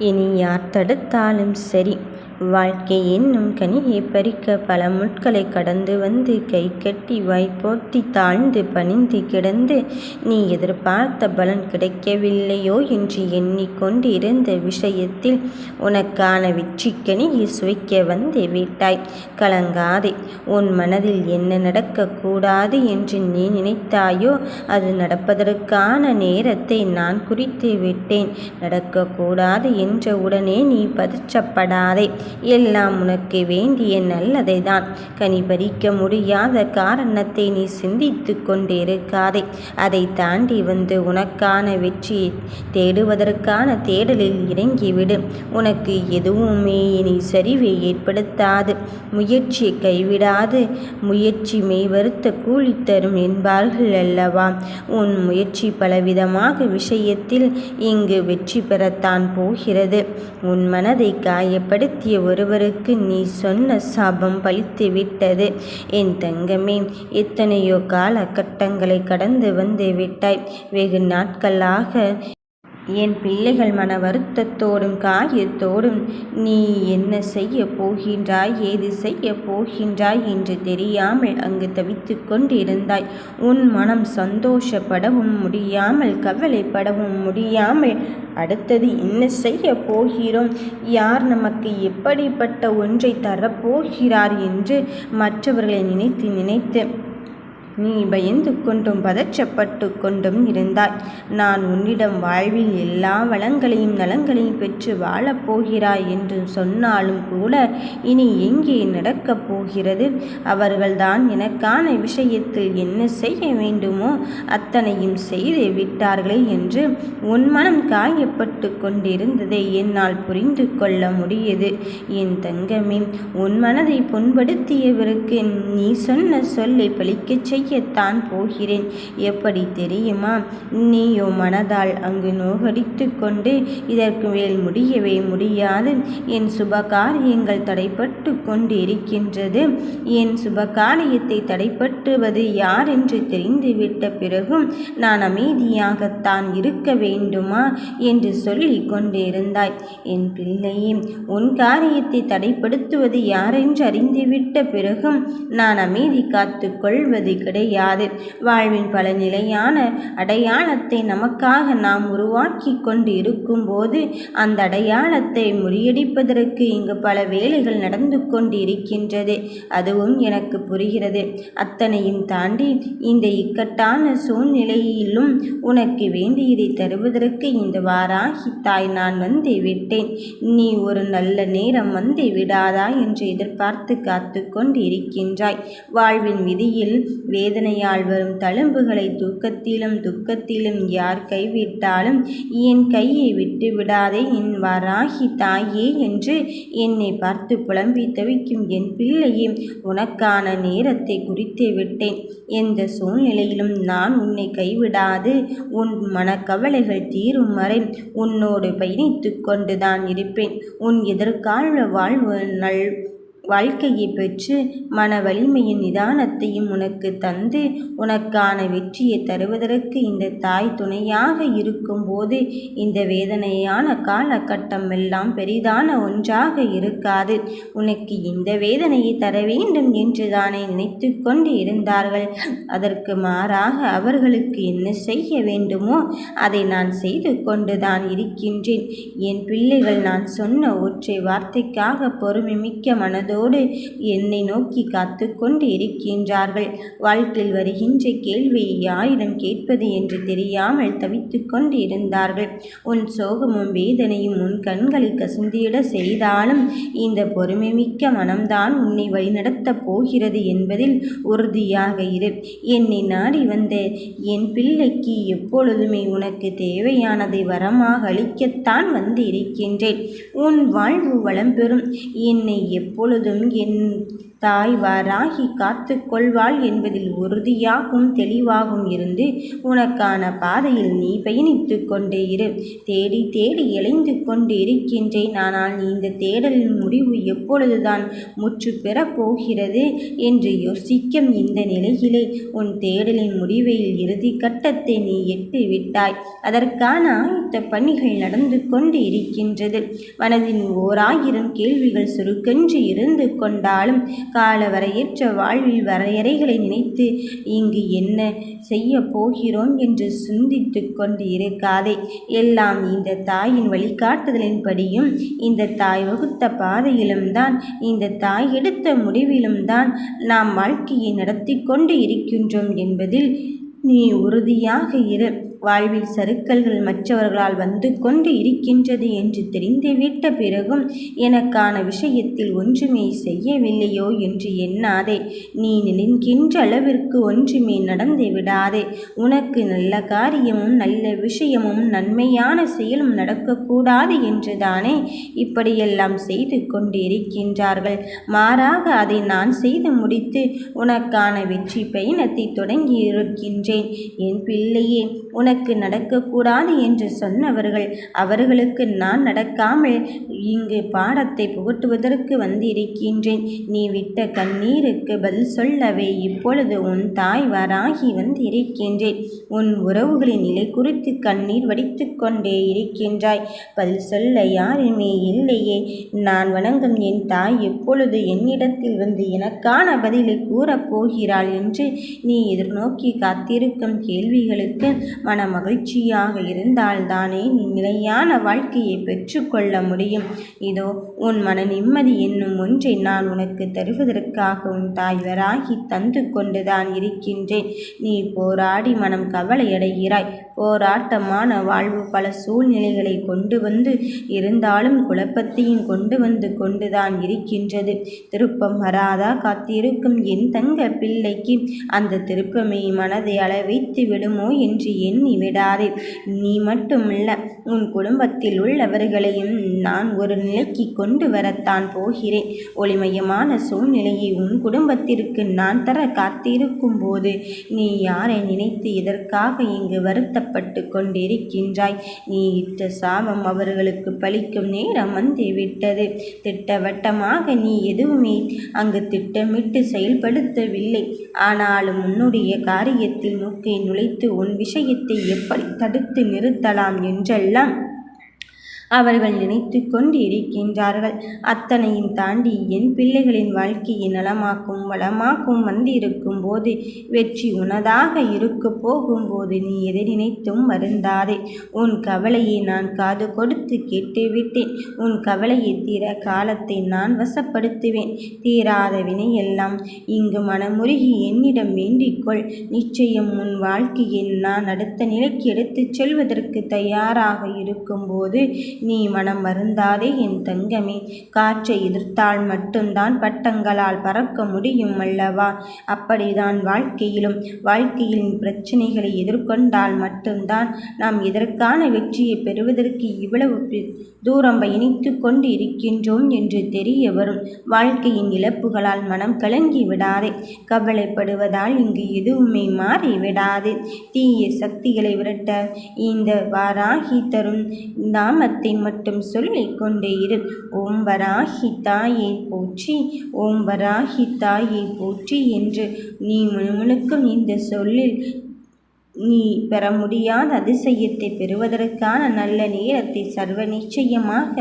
இனி யார் தடுத்தாலும் சரி. வாழ்க்கை என்னும் கனியை பறிக்க பல முட்களை கடந்து வந்து கை கட்டி வாய்ப்போர்த்தி தாழ்ந்து பணிந்து கிடந்து நீ எதிர்பார்த்த பலன் கிடைக்கவில்லையோ? என்று எண்ணிக்கொண்டு இருந்த விஷயத்தில் உனக்கான வெற்றிக்கனியை சுவைக்க வந்து விட்டாய். கலங்காதே. உன் மனதில் என்ன நடக்கக்கூடாது என்று நீ நினைத்தாயோ அது நடப்பதற்கான நேரத்தை நான் குறித்து விட்டேன். நடக்கக்கூடாது என்று உடனே நீ பதற்றப்படாதே எல்லாம் உனக்கு வேண்டிய நல்லதை தான் கனி பறிக்க முடியாத காரணத்தை நீ சிந்தித்து கொண்டிருக்காதே. அதை தாண்டி வந்து உனக்கான வெற்றியை தேடுவதற்கான தேடலில் இறங்கிவிடு. உனக்கு எதுவுமே இனி சரிவை ஏற்படுத்தாது. முயற்சியை கைவிடாது. முயற்சி மெய்வருத்த கூலி தரும் என்பார்கள் அல்லவா? உன் முயற்சி பலவிதமாக விஷயத்தில் இங்கு வெற்றி பெறத்தான் போகிறது. உன் மனதை காயப்படுத்திய ஒருவருக்கு நீ சொன்ன சாபம் பழித்து விட்டது. என் தங்கமே எத்தனையோ காலகட்டங்களை கடந்து வந்து விட்டாய். வெகு நாட்களாக என் பிள்ளைகள் மன வருத்தத்தோடும் காயத்தோடும் நீ என்ன செய்ய போகின்றாய்? ஏது செய்ய போகின்றாய்? என்று தெரியாமல் அங்கு தவித்து கொண்டிருந்தாய். உன் மனம் சந்தோஷப்படவும் முடியாமல் கவலைப்படவும் முடியாமல் அடுத்தது என்ன செய்ய போகிறோம்? யார் நமக்கு எப்படிப்பட்ட ஒன்றை தரப்போகிறார்? என்று மற்றவர்களை நினைத்து நினைத்து நீ பயந்து கொண்டும் பதற்றப்பட்டு கொண்டும் இருந்தாய். நான் உன்னிடம் வாழ்வில் எல்லா வளங்களையும் நலங்களையும் பெற்று வாழப்போகிறாய் என்று சொன்னாலும் கூட இனி எங்கே நடக்கப் போகிறது? அவர்கள்தான் எனக்கான விஷயத்தில் என்ன செய்ய வேண்டுமோ அத்தனையும் செய்து விட்டார்களே என்று உன் மனம் காயப்பட்டு கொண்டிருந்ததை என்னால் புரிந்து கொள்ள முடியது. என் தங்கமே உன் மனதை புண்படுத்தியவருக்கு நீ சொன்ன சொல்லை பழிக்கச் செய்ய செய்யத்தான் போகிறேன். எப்படி தெரியுமா? நீயோ மனதால் அங்கு நோகடித்து கொண்டு இதற்கு மேல் முடியவே முடியாது. என் சுப காரியங்கள் தடைப்பட்டு கொண்டு இருக்கின்றது என் சுப காரியத்தை தடைப்பட்டுவது யார் என்று தெரிந்துவிட்ட பிறகும் நான் அமைதியாகத்தான் இருக்க வேண்டுமா? என்று சொல்லி கொண்டிருந்தாய். என் பிள்ளையே உன் காரியத்தை தடைப்படுத்துவது யாரென்று அறிந்துவிட்ட பிறகும் நான் அமைதி காத்து கொள்வது கிடையாது வாழ்வின் பல நிலையான அடையாளத்தை நமக்காக நாம் உருவாக்கி கொண்டு இருக்கும்போது அந்த அடையாளத்தை முறியடிப்பதற்கு இங்கு பல வேலைகள் நடந்து கொண்டு இருக்கின்றது அதுவும் எனக்கு புரிகிறது. அத்தனையும் தாண்டி இந்த இக்கட்டான சூழ்நிலையிலும் உனக்கு வேண்டியதை தருவதற்கு இந்த வாராகி தாய் நான் வந்து விட்டேன். நீ ஒரு நல்ல நேரம் வந்து விடாதா என்று எதிர்பார்த்து காத்து கொண்டு இருக்கின்றாய் வாழ்வின் விதியில் வேதனையால் வரும் தழும்புகளை தூக்கத்திலும் துக்கத்திலும் யார் கைவிட்டாலும் என் கையை விட்டு விடாதே என் வராகி தாயே என்று என்னை பார்த்து புலம்பி தவிக்கும் என் பிள்ளையே உனக்கான நேரத்தை குறித்து விட்டேன். எந்த சூழ்நிலையிலும் நான் உன்னை கைவிடாது. உன் மனக்கவலைகள் தீரும் வரை உன்னோடு பயணித்து கொண்டுதான் இருப்பேன். உன் எதிர்கால வாழ்வு நல் வாழ்க்கையை பெற்று மன வலிமையின் நிதானத்தையும் உனக்கு தந்து உனக்கான வெற்றியை தருவதற்கு இந்த தாய் துணையாக இருக்கும்போது இந்த வேதனையான காலகட்டம் எல்லாம் பெரிதான ஒன்றாக இருக்காது. உனக்கு இந்த வேதனையை தர வேண்டும் என்று தானே நினைத்து கொண்டு இருந்தார்கள். அதற்கு மாறாக அவர்களுக்கு என்ன செய்ய வேண்டுமோ அதை நான் செய்து கொண்டுதான் இருக்கின்றேன். என் பிள்ளைகள் நான் சொன்ன ஒற்றை வார்த்தைக்காக பொறுமை மிக்க மனது ஆவலோடு என்னை நோக்கி காத்து கொண்டு இருக்கின்றார்கள். வாழ்க்கையில் வருகின்ற கேள்வியை யாரிடம் கேட்பது என்று தெரியாமல் தவித்து கொண்டு இருந்தார்கள் உன் சோகமும் வேதனையும் உன் கண்களை கசிந்திட செய்தாலும் இந்த பொறுமைமிக்க மனம்தான் உன்னை வழிநடத்தப் போகிறது என்பதில் உறுதியாக இரு. என்னை நாடி வந்த என் பிள்ளைக்கு எப்பொழுதுமே உனக்கு தேவையானதை வரமாக அளிக்கத்தான் வந்து இருக்கின்றேன் உன் வாழ்வு வளம் பெறும். என்னை எப்பொழுது எப்பொழுதும் என் தாய் வாராகி காத்து கொள்வாள் என்பதில் உறுதியாகவும் தெளிவாகவும் இருந்து உனக்கான பாதையில் நீ பயணித்து கொண்டே இரு. தேடி தேடி இழைந்து கொண்டு இருக்கின்றேன். ஆனால் இந்த தேடலின் முடிவு எப்பொழுதுதான் முற்று பெறப் போகிறது என்று யோசிக்கும் இந்த நிலையிலே உன் தேடலின் முடிவையில் இறுதி கட்டத்தை நீ எட்டு விட்டாய் அதற்கான ஆயத்த பணிகள் நடந்து கொண்டு இருக்கின்றது. மனதின் ஓராயிரம் கேள்விகள் சுருக்கென்று இருந்து கொண்டாலும் கால வரையற்ற வாழ்வில் வரையறைகளை நினைத்து இங்கு என்ன செய்ய போகிறோம்? என்று சிந்தித்து கொண்டு இருக்காதே. எல்லாம் இந்த தாயின் வழிகாட்டுதலின்படியும் இந்த தாய் வகுத்த பாதையிலும் தான் இந்த தாய் எடுத்த முடிவிலும் தான் நாம் வாழ்க்கையை நடத்தி கொண்டு இருக்கின்றோம் என்பதில் நீ உறுதியாக இரு. வாழ்வில் சறுக்கல்கள் மற்றவர்களால் வந்து கொண்டு இருக்கின்றது என்று தெரிந்துவிட்ட பிறகும் எனக்கான விஷயத்தில் ஒன்றுமே செய்யவில்லையோ என்று எண்ணாதே. நீ நினைக்கின்ற அளவிற்கு ஒன்றுமே நடந்து விடாதே. உனக்கு நல்ல காரியமும் நல்ல விஷயமும் நன்மையான செயலும் நடக்கக்கூடாது என்றுதானே இப்படியெல்லாம் செய்து கொண்டு இருக்கின்றார்கள் மாறாக அதை நான் செய்து முடித்து உனக்கான வெற்றி பயணத்தை தொடங்கி இருக்கின்றேன் என் பிள்ளையே உன உனக்கு நடக்கக்கூடாது என்று சொன்னவர்கள் அவர்களுக்கு நான் நடக்காமல் இங்கு பாடத்தை புகட்டுவதற்கு வந்திருக்கின்றேன். நீ விட்ட கண்ணீருக்கு பதில் சொல்லவே இப்பொழுது உன் தாய் வராகி வந்திருக்கின்றேன். உன் உறவுகளின் நிலை குறித்து கண்ணீர் வடித்து கொண்டே இருக்கின்றாய். பதில் சொல்ல யாருமே இல்லையே. நான் வணங்கும் என் தாய் எப்பொழுது என்னிடத்தில் வந்து எனக்கான பதிலை கூறப் போகிறாள் என்று நீ எதிர்நோக்கி காத்திருக்கும் கேள்விகளுக்கு மன மன மகிழ்ச்சியாக இருந்தால்தானே நீ நிலையான வாழ்க்கையை பெற்றுக்கொள்ள முடியும். இதோ உன் மன நிம்மதி என்னும் ஒன்றை நான் உனக்கு தருவதற்காக உன் தாய்வராகி தந்து கொண்டுதான் இருக்கின்றேன். நீ போராடி மனம் கவலையடைகிறாய். போராட்டமான வாழ்வு பல சூழ்நிலைகளை கொண்டு வந்து இருந்தாலும் குழப்பத்தையும் கொண்டு வந்து கொண்டுதான் இருக்கின்றது. திருப்பம் வராதா காத்திருக்கும் என் தங்க பிள்ளைக்கு அந்த திருப்பமே மனதை அளவைத்து விடுமோ என்று எண்ணி விடாதே. நீ மட்டுமல்ல உன் குடும்பத்தில் உள்ளவர்களையும் நான் ஒரு நிலைக்கு கொண்டு வரத்தான் போகிறேன். ஒளிமயமான சூழ்நிலையை உன் குடும்பத்திற்கு நான் தர காத்திருக்கும் போது நீ யாரை நினைத்து இதற்காக இங்கு கஷ்டப்பட்டு கொண்டிருக்கின்றாய். நீ இட்ட சாபம் அவர்களுக்கு பலிக்கும் நேரம் வந்து விட்டது. திட்டவட்டமாக நீ எதுவுமே அங்கு திட்டமிட்டு செயல்படுத்தவில்லை. ஆனாலும் உன்னுடைய காரியத்தில் மூக்கை நுழைத்து உன் விஷயத்தை எப்படி தடுத்து நிறுத்தலாம் என்றெல்லாம் அவர்கள் நினைத்து கொண்டு இருக்கின்றார்கள் அத்தனையும் தாண்டி என் பிள்ளைகளின் வாழ்க்கையை நலமாக்கும் வளமாக்கும் வந்திருக்கும் போது வெற்றி உனதாக இருக்க போகும்போது நீ எதை நினைத்தும் வருந்தாதே. உன் கவலையை நான் காது கொடுத்து கேட்டுவிட்டேன். உன் கவலையை தீர காலத்தை நான் வசப்படுத்துவேன். தீராத வினையெல்லாம் இங்கு மனமுருகி என்னிடம் வேண்டிக்கொள். நிச்சயம் உன் வாழ்க்கையை நான் அடுத்த நிலைக்கு எடுத்துச் செல்வதற்கு தயாராக இருக்கும்போது நீ மனம் வருந்தாதே என் தங்கமே. காற்றை எதிர்த்தால் மட்டும்தான் பட்டங்களால் பறக்க முடியும் அல்லவா? அப்படிதான் வாழ்க்கையிலும் வாழ்க்கையில் பிரச்சனைகளை எதிர்கொண்டால் மட்டும்தான் நாம் இதற்கான வெற்றியை பெறுவதற்கு இவ்வளவு தூரம் பயணித்து கொண்டு இருக்கின்றோம் என்று தெரிய வரும். வாழ்க்கையின் இழப்புகளால் மனம் கலங்கி விடாதே. கவலைப்படுவதால் இங்கு எதுவுமே மாறி விடாது. தீய சக்திகளை விரட்ட இந்த வாராகி தரும் நாமத்தை மட்டும் சொல்லிக் கொண்டே இரு. ஓம் வராகி தாயை போற்றி ஓம் வராகி தாயை போற்றி என்று நீ முணுமுணுக்கும் இந்த சொல்லில் நீ பெற முடியாத அதிசயத்தை பெறுவதற்கான நல்ல நேரத்தை சர்வ நிச்சயமாக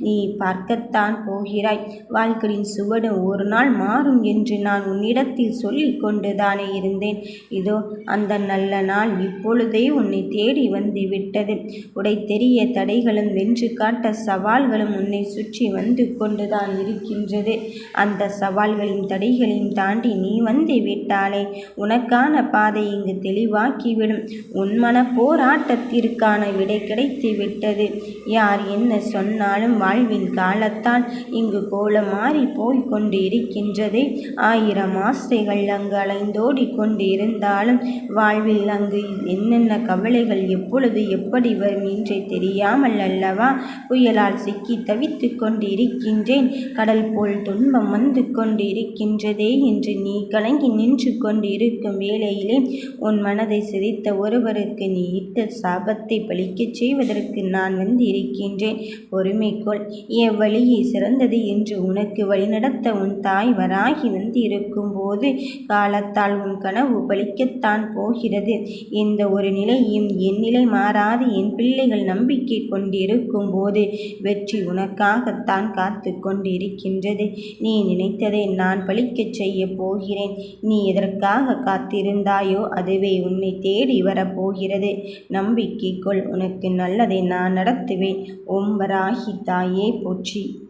நீ பார்க்கத்தான் போகிறாய். வாழ்க்கையின் சுவடு ஒரு நாள் மாறும் என்று நான் உன்னிடத்தில் சொல்லி கொண்டுதானே இருந்தேன். இதோ அந்த நல்ல நாள் இப்பொழுதே உன்னை தேடி வந்து விட்டது உடை தெரிய தடைகளும் வென்று காட்ட சவால்களும் உன்னை சுற்றி வந்து கொண்டுதான் இருக்கின்றது. அந்த சவால்களையும் தடைகளையும் தாண்டி நீ வந்து விட்டாலே உனக்கான பாதை இங்கு தெளிவாக்கி வந்துவிடும் உன்மன போராட்டத்திற்கான விடை கிடைத்து விட்டது. யார் என்ன சொன்னாலும் வாழ்வின் காலத்தால் இங்கு கோலம் மாறி போய்க் கொண்டு இருக்கின்றது ஆயிரம் ஆசைகள் அங்கு அலைந்தோடி கொண்டு இருந்தாலும் வாழ்வில் அங்கு என்னென்ன கவலைகள் எப்பொழுது எப்படி வரும் என்றே தெரியாமல் அல்லவா? புயலால் சிக்கி தவித்து கொண்டு இருக்கின்றேன் கடல் போல் துன்பம் வந்து கொண்டு இருக்கின்றதே என்று நீ கலங்கி நின்று கொண்டு இருக்கும் வேளையிலே உன் மனதை சிதைத்த ஒருவருக்கு நீ இட்ட சாபத்தை பழிக்கச் செய்வதற்கு நான் வந்து இருக்கின்றேன். பொறுமைக்கொள் எவ்வழியே சிறந்தது என்று உனக்கு வழிநடத்த உன் தாய் வராகி வந்து இருக்கும்போது காலத்தால் உன் கனவு பலிக்கத்தான் போகிறது. இந்த ஒரு நிலையும் என் நிலை மாறாது. என் பிள்ளைகள் நம்பிக்கை கொண்டிருக்கும் போது வெற்றி உனக்காகத்தான் காத்து கொண்டிருக்கின்றது. நீ நினைத்ததை நான் பழிக்கச் செய்ய போகிறேன். நீ எதற்காக காத்திருந்தாயோ அதுவே உன்னை தே தேடி வரப்போகிறது. நம்பிக்கை கொள் உனக்கு நல்லதை நான் நடத்துவேன். ஓம் வராகி தாயே போற்றி.